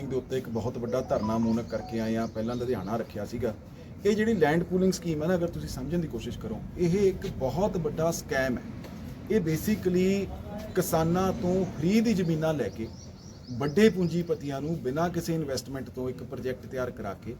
Pooling ਦੇ ਉੱਤੇ ਇੱਕ ਬਹੁਤ ਵੱਡਾ ਧਰਨਾ ਮੂਨਕ ਕਰਕੇ ਆਏ ਆ ਪਹਿਲਾਂ ਲੁਧਿਆਣਾ ਰੱਖਿਆ ਸੀਗਾ। ਇਹ ਜਿਹੜੀ ਲੈਂਡ ਪੂਲਿੰਗ ਸਕੀਮ ਹੈ ਨਾ, ਅਗਰ ਤੁਸੀਂ ਸਮਝਣ ਦੀ ਕੋਸ਼ਿਸ਼ ਕਰੋ, ਇਹ ਇੱਕ ਬਹੁਤ ਵੱਡਾ ਸਕੈਮ ਹੈ। ਇਹ ਬੇਸਿਕਲੀ ਕਿਸਾਨਾਂ ਤੋਂ ਫ੍ਰੀ ਦੀ ਜ਼ਮੀਨਾਂ ਲੈ ਕੇ, ਵੱਡੇ ਪੂੰਜੀਪਤੀਆਂ ਨੂੰ ਬਿਨਾਂ ਕਿਸੇ ਇਨਵੈਸਟਮੈਂਟ ਤੋਂ ਇੱਕ ਪ੍ਰੋਜੈਕਟ ਤਿਆਰ ਕਰਾ ਕੇ,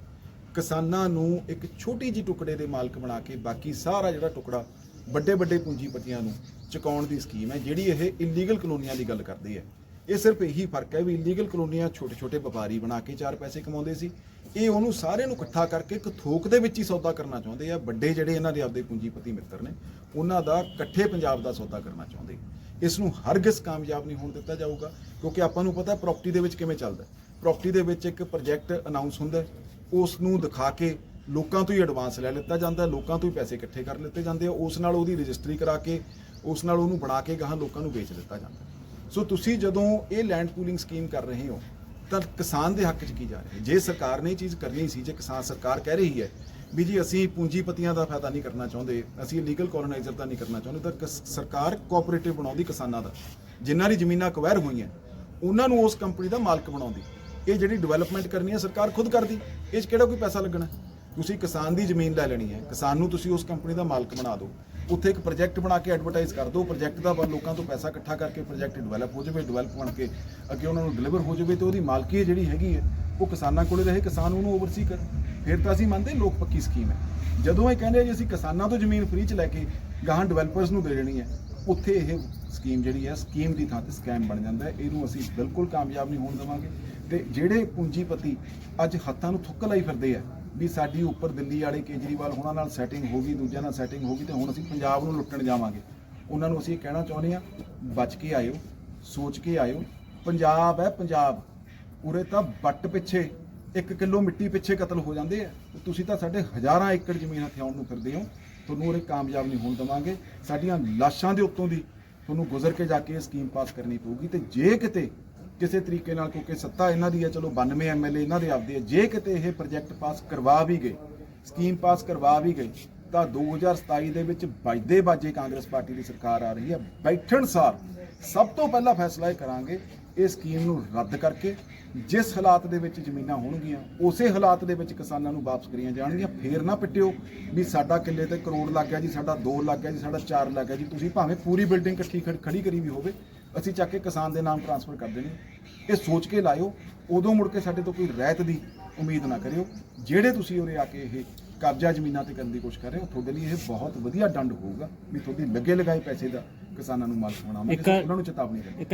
ਕਿਸਾਨਾਂ ਨੂੰ ਇੱਕ ਛੋਟੀ ਜਿਹੀ ਟੁਕੜੇ ਦੇ ਮਾਲਕ ਬਣਾ ਕੇ, ਬਾਕੀ ਸਾਰਾ ਜਿਹੜਾ ਟੁਕੜਾ ਵੱਡੇ ਵੱਡੇ ਪੂੰਜੀਪਤੀਆਂ ਨੂੰ ਚੁਕਾਉਣ ਦੀ ਸਕੀਮ ਹੈ, ਜਿਹੜੀ ਇਹ ਇਲੀਗਲ ਕਲੋਨੀਆਂ ਦੀ ਗੱਲ ਕਰਦੀ ਹੈ। ਇਹ ਸਿਰਫ ਇਹੀ ਫ਼ਰਕ ਹੈ ਵੀ ਇਲੀਗਲ ਕਲੋਨੀਆਂ ਛੋਟੇ ਛੋਟੇ ਵਪਾਰੀ ਬਣਾ ਕੇ ਚਾਰ ਪੈਸੇ ਕਮਾਉਂਦੇ ਸੀ। ਇਹ ਉਹਨੂੰ ਸਾਰੇ ਨੂੰ ਇਕੱਠਾ ਕਰਕੇ ਇੱਕ ਥੋਕ ਦੇ ਵਿੱਚ ਹੀ ਸੌਦਾ ਕਰਨਾ ਚਾਹੁੰਦੇ ਆ। ਵੱਡੇ ਜਿਹੜੇ ਇਹਨਾਂ ਦੇ ਆਪਦੇ ਪੂੰਜੀਪਤੀ ਮਿੱਤਰ ਨੇ, ਉਹਨਾਂ ਦਾ ਇਕੱਠੇ ਪੰਜਾਬ ਦਾ ਸੌਦਾ ਕਰਨਾ ਚਾਹੁੰਦੇ। ਇਸ ਨੂੰ ਹਰਗਿਜ਼ ਕਾਮਯਾਬ ਨਹੀਂ ਹੋਣ ਦਿੱਤਾ ਜਾਊਗਾ, ਕਿਉਂਕਿ ਆਪਾਂ ਨੂੰ ਪਤਾ ਪ੍ਰਾਪਰਟੀ ਦੇ ਵਿੱਚ ਕਿਵੇਂ ਚੱਲਦਾ ਪ੍ਰਾਪਰਟੀ ਦੇ ਵਿੱਚ ਇੱਕ ਪ੍ਰੋਜੈਕਟ ਅਨਾਉਂਸ ਹੁੰਦਾ ਉਸ ਨੂੰ ਦਿਖਾ ਕੇ ਲੋਕਾਂ ਤੋਂ ਹੀ ਐਡਵਾਂਸ ਲੈ ਲਿੱਤਾ ਜਾਂਦਾ ਲੋਕਾਂ ਤੋਂ ਹੀ ਪੈਸੇ ਇਕੱਠੇ ਕਰ ਲਿੱਤੇ ਜਾਂਦੇ ਆ, ਉਸ ਨਾਲ ਉਹਦੀ ਰਜਿਸਟਰੀ ਕਰਾ ਕੇ, ਉਸ ਨਾਲ ਉਹਨੂੰ ਬਣਾ ਕੇ ਗਾਹਾਂ ਲੋਕਾਂ ਨੂੰ ਵੇਚ ਦਿੱਤਾ ਜਾਂਦਾ ਸੋ ਤੁਸੀਂ ਜਦੋਂ ਇਹ ਲੈਂਡ ਪੂਲਿੰਗ ਸਕੀਮ ਕਰ ਰਹੇ ਹੋ, ਤਾਂ ਕਿਸਾਨ ਦੇ ਹੱਕ 'ਚ ਕੀ ਜਾ ਰਿਹਾ ਹੈ? ਜੇ ਸਰਕਾਰ ਨੇ ਇਹ ਚੀਜ਼ ਕਰਨੀ ਸੀ, ਜੇ ਕਿਸਾਨ ਸਰਕਾਰ ਕਹਿ ਰਹੀ ਹੈ ਵੀ ਜੀ ਅਸੀਂ ਪੂੰਜੀਪਤੀਆਂ ਦਾ ਫਾਇਦਾ ਨਹੀਂ ਕਰਨਾ ਚਾਹੁੰਦੇ, ਅਸੀਂ ਲੀਗਲ ਕੋਲੋਨਾਈਜ਼ਰ ਦਾ ਨਹੀਂ ਕਰਨਾ ਚਾਹੁੰਦੇ, ਤਾਂ ਕਿਸ- ਸਰਕਾਰ ਕੋਆਪਰੇਟਿਵ ਬਣਾਉਂਦੀ ਕਿਸਾਨਾਂ ਦਾ। ਜਿਨ੍ਹਾਂ ਦੀ ਜ਼ਮੀਨਾਂ ਅਕਵਾਇਰ ਹੋਈਆਂ, ਉਹਨਾਂ ਨੂੰ ਉਸ ਕੰਪਨੀ ਦਾ ਮਾਲਕ ਬਣਾਉਂਦੀ। ਇਹ ਜਿਹੜੀ ਡਿਵੈਲਪਮੈਂਟ ਕਰਨੀ ਹੈ, ਸਰਕਾਰ ਖੁਦ ਕਰਦੀ। ਇਹ 'ਚ ਕਿਹੜਾ ਕੋਈ ਪੈਸਾ ਲੱਗਣਾ? ਤੁਸੀਂ ਕਿਸਾਨ ਦੀ ਜ਼ਮੀਨ ਲੈ ਲੈਣੀ ਹੈ, ਕਿਸਾਨ ਨੂੰ ਤੁਸੀਂ ਉਸ ਕੰਪਨੀ ਦਾ ਮਾਲਕ ਬਣਾ ਦਿਓ। ਉੱਥੇ ਇੱਕ ਪ੍ਰੋਜੈਕਟ ਬਣਾ ਕੇ ਐਡਵਰਟਾਈਜ਼ ਕਰ ਦਿਓ ਪ੍ਰੋਜੈਕਟ ਦਾ ਲੋਕਾਂ ਤੋਂ ਪੈਸਾ ਇਕੱਠਾ ਕਰਕੇ ਪ੍ਰੋਜੈਕਟ ਡਿਵੈਲਪ ਹੋ ਜਾਵੇ ਡਿਵੈਲਪ ਬਣ ਕੇ ਅੱਗੇ ਉਹਨਾਂ ਨੂੰ ਡਿਲੀਵਰ ਹੋ ਜਾਵੇ ਤੇ ਉਹਦੀ ਮਾਲਕੀ ਜਿਹੜੀ ਹੈਗੀ ਹੈ, ਉਹ ਕਿਸਾਨਾਂ ਕੋਲੇ ਰਹੇ, ਕਿਸਾਨ ਉਹਨੂੰ ਓਵਰਸੀ ਕਰਨ ਫਿਰ ਤਾਂ ਅਸੀਂ ਮੰਨਦੇ ਲੋਕ ਪੱਕੀ ਸਕੀਮ ਹੈ। ਜਦੋਂ ਇਹ ਕਹਿੰਦੇ ਆ ਜੀ ਅਸੀਂ ਕਿਸਾਨਾਂ ਤੋਂ ਜ਼ਮੀਨ ਫ੍ਰੀ ਚ ਲੈ ਕੇ ਗਾਹਾਂ ਡਿਵੈਲਪਰਸ ਨੂੰ ਦੇ ਦੇਣੀ ਹੈ, ਉੱਥੇ ਇਹ ਸਕੀਮ ਜਿਹੜੀ ਹੈ ਸਕੀਮ ਦੀ ਥਾਂ ਤੇ ਸਕੈਮ ਬਣ ਜਾਂਦਾ ਹੈ। ਇਹਨੂੰ ਅਸੀਂ ਬਿਲਕੁਲ ਕਾਮਯਾਬ ਨਹੀਂ ਹੋਣ ਦੇਵਾਂਗੇ। ਤੇ ਜਿਹੜੇ ਪੂੰਜੀਪਤੀ ਅੱਜ ਹੱਥਾਂ ਨੂੰ ਥੁੱਕ ਲਾਈ ਫਿਰਦੇ ਆ ਵੀ ਸਾਡੀ ਉੱਪਰ ਦਿੱਲੀ ਵਾਲੇ ਕੇਜਰੀਵਾਲ ਹੋਣਾ ਨਾਲ ਸੈਟਿੰਗ ਹੋ ਗਈ, ਦੂਜਿਆਂ ਨਾਲ ਸੈਟਿੰਗ ਹੋ ਗਈ ਤੇ ਹੁਣ ਅਸੀਂ ਪੰਜਾਬ ਨੂੰ ਲੁੱਟਣ ਜਾਵਾਂਗੇ। ਉਹਨਾਂ ਨੂੰ ਅਸੀਂ ਇਹ ਕਹਿਣਾ ਚਾਹੁੰਦੇ ਆ ਬਚ ਕੇ ਆਇਓ, ਸੋਚ ਕੇ ਆਇਓ। ਪੰਜਾਬ ਹੈ ਪੰਜਾਬ। ਉਰੇ ਤਾਂ ਬੱਟ ਪਿੱਛੇ 1 ਕਿਲੋ ਮਿੱਟੀ ਪਿੱਛੇ ਕਤਲ ਹੋ ਜਾਂਦੇ ਆ। ਤੁਸੀਂ ਤਾਂ ਸਾਡੇ ਹਜ਼ਾਰਾਂ ਏਕੜ ਜ਼ਮੀਨ ਹਥਿਆਉਣ ਨੂੰ ਫਿਰਦੇ ਹੋ। ਤੁਹਾਨੂੰ ਉਰੇ ਕਾਮਯਾਬ ਨਹੀਂ ਹੋਣ ਦਵਾਂਗੇ। ਸਾਡੀਆਂ ਲਾਸ਼ਾਂ ਦੇ ਉੱਤੋਂ ਦੀ ਤੁਹਾਨੂੰ ਗੁਜ਼ਰ ਕੇ ਜਾ ਕੇ ਇਹ ਸਕੀਮ ਪਾਸ ਕਰਨੀ ਪਊਗੀ ਤੇ ਜੇ ਕਿਤੇ ਕਿਸੇ ਤਰੀਕੇ ਨਾਲ, ਕਿਉਂਕਿ ਸੱਤਾ ਇਹਨਾਂ ਦੀ ਹੈ, ਚਲੋ 92 ਐਮਐਲਏ ਇਹਨਾਂ ਦੇ ਆਪਦੇ ਹੈ। ਜੇ ਕਿਤੇ ਇਹ ਪ੍ਰੋਜੈਕਟ ਪਾਸ ਕਰਵਾ ਵੀ ਗਏ ਸਕੀਮ ਪਾਸ ਕਰਵਾ ਵੀ ਗਈ ਤਾਂ 2027 ਦੇ ਵਿੱਚ ਵੱਜਦੇ ਬਾਜੇ ਕਾਂਗਰਸ ਪਾਰਟੀ ਦੀ ਸਰਕਾਰ ਆ ਰਹੀ ਹੈ। ਬੈਠਣ ਸਾਰ ਸਭ ਤੋਂ ਪਹਿਲਾਂ ਫੈਸਲਾ ਇਹ ਕਰਾਂਗੇ ਇਹ ਸਕੀਮ ਨੂੰ ਰੱਦ ਕਰਕੇ, ਜਿਸ ਹਾਲਾਤ ਦੇ ਵਿੱਚ ਜ਼ਮੀਨਾਂ ਹੋਣਗੀਆਂ, ਉਸੇ ਹਾਲਾਤ ਦੇ ਵਿੱਚ ਕਿਸਾਨਾਂ ਨੂੰ ਵਾਪਸ ਕਰੀਆਂ ਜਾਣਗੀਆਂ। ਫੇਰ ਨਾ ਪਿੱਟਿਓ ਵੀ ਸਾਡਾ ਕਿੱਲੇ ਤੇ ਕਰੋੜ ਲੱਗ ਗਿਆ ਜੀ, ਸਾਡਾ 2 ਲੱਗ ਗਿਆ ਜੀ, ਸਾਡਾ 4 ਲੱਗ ਗਿਆ ਜੀ। ਤੁਸੀਂ ਭਾਵੇਂ ਪੂਰੀ ਬਿਲਡਿੰਗ ਇਕੱਠੀ ਖੜ- ਖੜੀ ਕਰੀ ਵੀ ਹੋਵੇ ਅਸੀਂ ਚੱਕ ਕੇ ਕਿਸਾਨ ਦੇ ਨਾਮ ਟ੍ਰਾਂਸਫਰ ਕਰ ਦੇਣੀ। ਇਹ ਸੋਚ ਕੇ ਲਾਇਓ ਉਦੋਂ ਮੁੜ ਕੇ ਸਾਡੇ ਤੋਂ ਕੋਈ ਰਹਿਤ ਦੀ ਉਮੀਦ ਨਾ ਕਰਿਓ। ਜਿਹੜੇ ਤੁਸੀਂ ਉਰੇ ਆ ਕੇ ਇਹ ਕਬਜ਼ਾ ਜ਼ਮੀਨਾਂ ਤੇ ਕਰਨ ਦੀ ਕੋਸ਼ਿਸ਼ ਕਰ ਰਹੇ ਹੋ ਤੁਹਾਡੇ ਲਈ ਇਹ ਬਹੁਤ ਵਧੀਆ ਦੰਡ ਹੋਊਗਾ ਵੀ ਤੁਹਾਡੀ ਲੱਗੇ ਲਗਾਏ ਪੈਸੇ ਦਾ ਕਿਸਾਨਾਂ ਨੂੰ ਮਾਲਕ ਸੋ ਉਹਨਾਂ ਨੂੰ ਚੇਤਾਵਨੀ ਇੱਕ